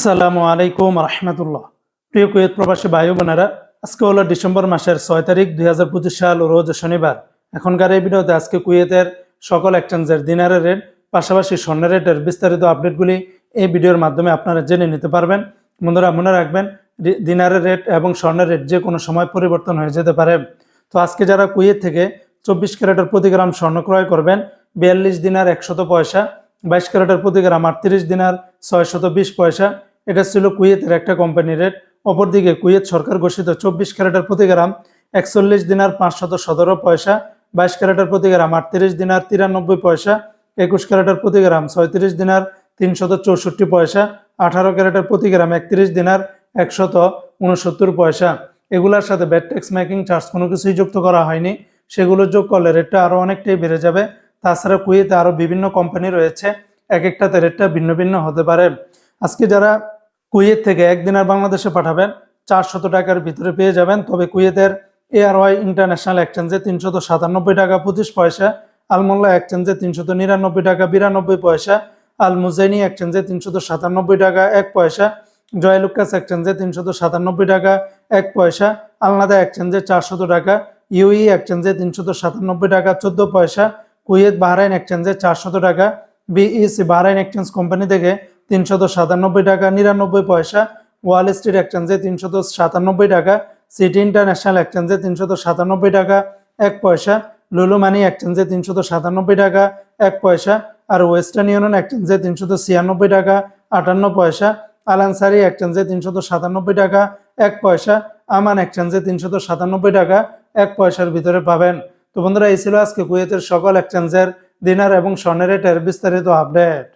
আসসালামু আলাইকুম রহমতুল্লাহ। প্রিয় কুয়েত প্রবাসী ভাই বোনেরা, আজকে হলো ডিসেম্বর মাসের ছয় তারিখ দুই হাজার পঁচিশ সাল, রোজ শনিবার। এখনকার এই ভিডিওতে আজকে কুয়েতের সকল এক্সচেঞ্জের দিনারের রেট পাশাপাশি স্বর্ণের রেটের বিস্তারিত আপডেটগুলি এই ভিডিওর মাধ্যমে আপনারা জেনে নিতে পারবেন। বন্ধুরা, মনে রাখবেন দিনারের রেট এবং স্বর্ণের রেট যে কোনো সময় পরিবর্তন হয়ে যেতে পারে। তো আজকে যারা কুয়েত থেকে চব্বিশ ক্যারেটের প্রতি গ্রাম স্বর্ণ ক্রয় করবেন, বিয়াল্লিশ দিনার একশত পয়সা, বাইশ ক্যারেটের প্রতি গ্রাম আটত্রিশ দিনার ছয়শত বিশ পয়সা এটা ছিল কুয়েতের একটা কোম্পানি রেট অপরদিকে কুয়েত সরকার ঘোষিত চব্বিশ ক্যারেটার প্রতি গ্রাম একচল্লিশ দিনার পাঁচশত সতেরো পয়সা, বাইশ ক্যারেটের প্রতি গ্রাম আটত্রিশ দিনার তিরানব্বই পয়সা, একুশ ক্যারেটের প্রতি গ্রাম ছয়ত্রিশ দিনার তিনশত চৌষট্টি পয়সা, আঠারো ক্যারেটের প্রতি গ্রাম একত্রিশ দিনার একশত উনসত্তর পয়সা। এগুলোর সাথে ব্যাট ট্যাক্স মেকিং চার্জ কোনো কিছুই যুক্ত করা হয়নি। সেগুলো যোগ করলে রেটটা আরও অনেকটাই বেড়ে যাবে। তাছাড়া কুয়েতে আরও বিভিন্ন কোম্পানি রয়েছে। এক একটাতে রেটটা ভিন্ন ভিন্ন হতে পারে। আজকে যারা কুয়েত থেকে একদিন আর বাংলাদেশে পাঠাবেন। চারশত টাকার ভিতরে পেয়ে যাবেন। তবে কুয়েতের এআরওয়াই ইন্টারন্যাশনাল এক্সচেঞ্জে তিনশত সাতানব্বই টাকা পঁচিশ পয়সা, আলমোল্লা এক্সচেঞ্জে তিনশত নিরানব্বই টাকা বিরানব্বই পয়সা আল মুজাইনি এক্সচেঞ্জে তিনশত সাতানব্বই টাকা এক পয়সা জয়লুকাস এক্সচেঞ্জে তিনশত সাতানব্বই টাকা এক পয়সা, আলনাদা এক্সচেঞ্জে চারশত টাকা, ইউই এক্সচেঞ্জে তিনশত সাতানব্বই টাকা চোদ্দ পয়সা, কুয়েত বাহরাইন এক্সচেঞ্জে চারশত টাকা, বিইসি বাহরাইন এক্সচেঞ্জ কোম্পানি থেকে তিনশত সাতানব্বই টাকা, নিরানব্বই পয়সা ওয়াল স্ট্রিট এক্সচেঞ্জে তিনশত সাতানব্বই টাকা সিটি ইন্টারন্যাশনাল এক্সচেঞ্জে তিনশত সাতানব্বই টাকা, এক পয়সা লুলু মানি এক্সচেঞ্জে তিনশত সাতানব্বই টাকা, এক পয়সা, আর ওয়েস্টার্ন ইউনিয়ন এক্সচেঞ্জে তিনশত ছিয়ানব্বই টাকা, আটান্ন পয়সা আলানসারি এক্সচেঞ্জে তিনশত সাতানব্বই টাকা, এক পয়সা আমান এক্সচেঞ্জে তিনশত সাতানব্বই টাকা, এক পয়সার ভিতরে পাবেন। তো বন্ধুরা, এই ছিল আজকে কুয়েতের সকল এক্সচেঞ্জের দিনার এবং স্বর্ণের রেটের বিস্তারিত আপডেট